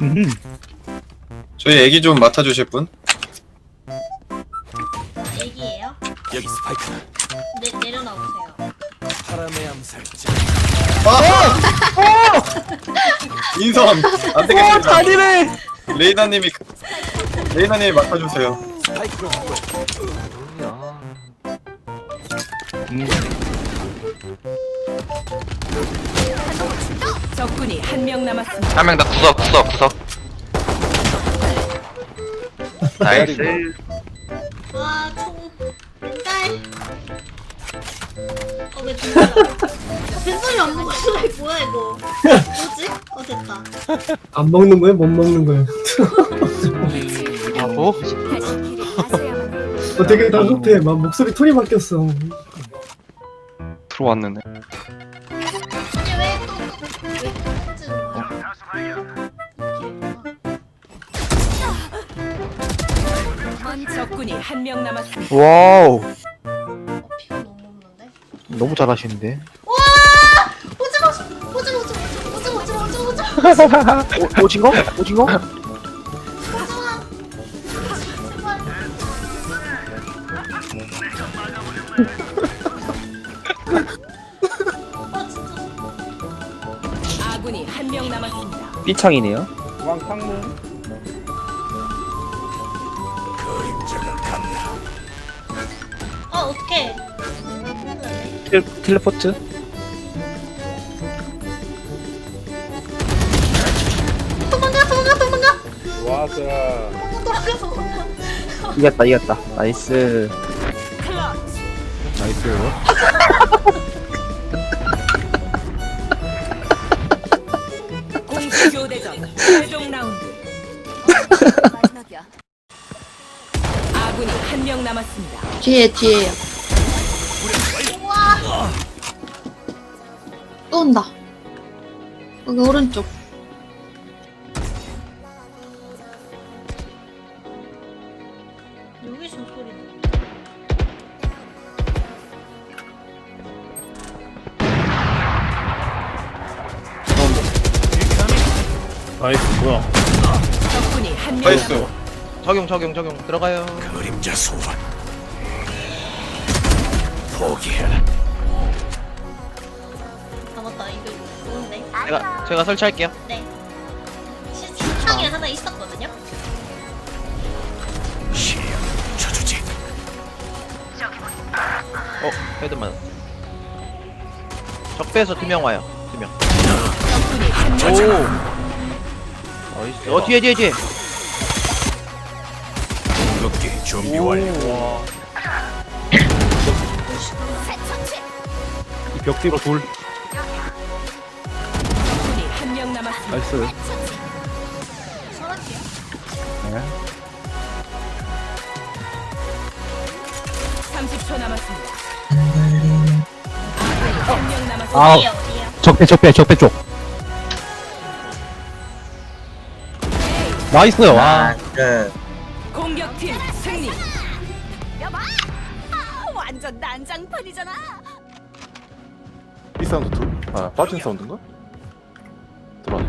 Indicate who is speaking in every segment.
Speaker 1: 음.
Speaker 2: 저희 애기 좀 맡아주실 분?
Speaker 3: 애기예요?
Speaker 4: 여기 스파이크
Speaker 3: 내, 내려놔보세요.
Speaker 4: 바람의 암살자
Speaker 2: 인선 안
Speaker 1: 어,
Speaker 2: 되겠습니다.
Speaker 1: 잔인해!
Speaker 2: 레이나님이 레이나님이 맡아주세요.
Speaker 4: 스파이크로 구해
Speaker 5: 적군이 한 명 남았습니다.
Speaker 6: 한명더 구석 구석 구석 나이스
Speaker 3: 아, 총. 멘탈. 어, 왜 벤소리 벤소리 안 먹었어? 이거 뭐야, 이거? 뭐지? 어, 됐다.
Speaker 7: 안 먹는 거야? 못 먹는 거야?
Speaker 6: 하고
Speaker 7: 어, 되게 다급해. 막 목소리 톤이 바뀌었어.
Speaker 6: 들어왔는데
Speaker 5: 한 명 남았습니다.
Speaker 1: 와우.
Speaker 3: 어, 피가 너무 없는데?
Speaker 1: 너무 잘하시는데.
Speaker 3: 와! 오지마, 오지마, 오지마, 오지마, 오지마, 오지마, 오지마. 오,
Speaker 1: 오징어? 오징어?
Speaker 3: 오지마. 제발. 아, 진짜.
Speaker 5: 아군이 한 명 남았습니다.
Speaker 1: 삐창이네요.
Speaker 3: 아, 어떡해.
Speaker 1: 텔, 텔레포트?
Speaker 3: 도망가, 도망가, 도망가. 도망가, 도망가.
Speaker 1: 이겼다, 이겼다. 나이스. 나이스.
Speaker 8: 뒤에 뒤에요.
Speaker 3: 우와.
Speaker 8: 또 온다. 여기 오른쪽.
Speaker 3: 여기서 소리 나.
Speaker 5: 적군이 한 명
Speaker 2: 나이스.
Speaker 6: 적용 적용 적용 들어가요
Speaker 4: 그림자 소환 포기해라.
Speaker 3: 아, 맞다. 이거 좋은데.
Speaker 6: 제가 제가 설치할게요.
Speaker 3: 네. 시창에 하나 있었거든요.
Speaker 4: 시야 쳐주지.
Speaker 6: 어 헤드만. 적배에서 두 명 와요. 두명.
Speaker 5: 한 명.
Speaker 6: 오! 나이스. 어 뒤에 뒤에 뒤에.
Speaker 4: 무겁게 준비 완료
Speaker 1: 벽 뒤로 돌.
Speaker 5: 적군이 한 명 남았습니다.
Speaker 1: 나이스. 네.
Speaker 5: 30초 남았습니다. 아군이 한 명 남았습니다.
Speaker 1: 아? 적배, 적배, 적배 쪽. 나이스. 와.
Speaker 5: 공격팀 승리.
Speaker 9: 완전 난장판이잖아.
Speaker 10: 이 사운드 둘? 아 빠진 사운드인가? 들어왔네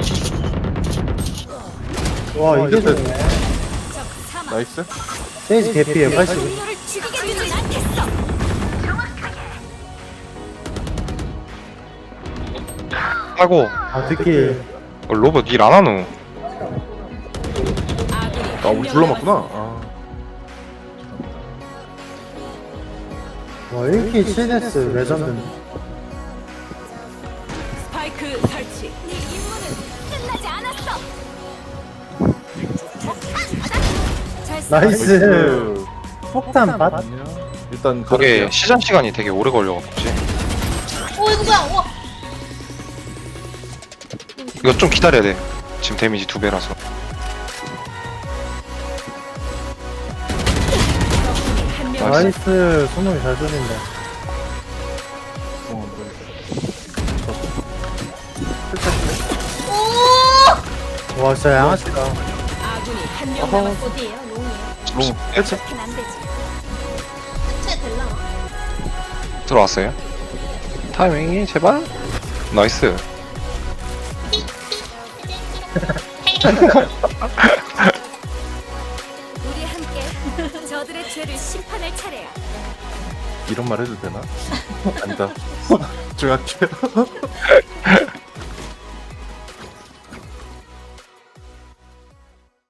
Speaker 7: 와, 이게 좋네.
Speaker 10: 나이스
Speaker 7: 세이지 개피에요, 80.
Speaker 9: 너를 죽이게 두진 않겠어.
Speaker 6: 아이고
Speaker 7: 아, 듣기.
Speaker 6: 어, 로봇 일 안 하노
Speaker 5: 아군이
Speaker 10: 아 우리 둘러맞구나 아
Speaker 7: 와, 1키 7데스 레전드.
Speaker 5: 스파이크 설치.
Speaker 9: 네 임무는 끝나지 않았어.
Speaker 7: 나이스. 폭탄 받.
Speaker 10: 일단
Speaker 6: 그게
Speaker 10: 가볼게요.
Speaker 6: 시전 시간이 되게 오래 걸려가지고
Speaker 3: 오, 이거 뭐야? 우와.
Speaker 6: 이거 좀 기다려야 돼 지금 데미지 두 배라서
Speaker 5: 적군이 한 명.
Speaker 7: 나이스. 손흥이 잘 쏘린다. 와, 진짜 양아치다.
Speaker 5: 아군이 한명 남았습니다.
Speaker 3: 어디에요? 용이에요?
Speaker 9: 롱안 되지.
Speaker 3: 해체 될라나?
Speaker 6: 들어왔어요 타이밍이 제발 나이스
Speaker 9: 우리 함께 저들의 죄를 심판할 차례야.
Speaker 10: 이런 말 해도 되나? 아니다. 중학교.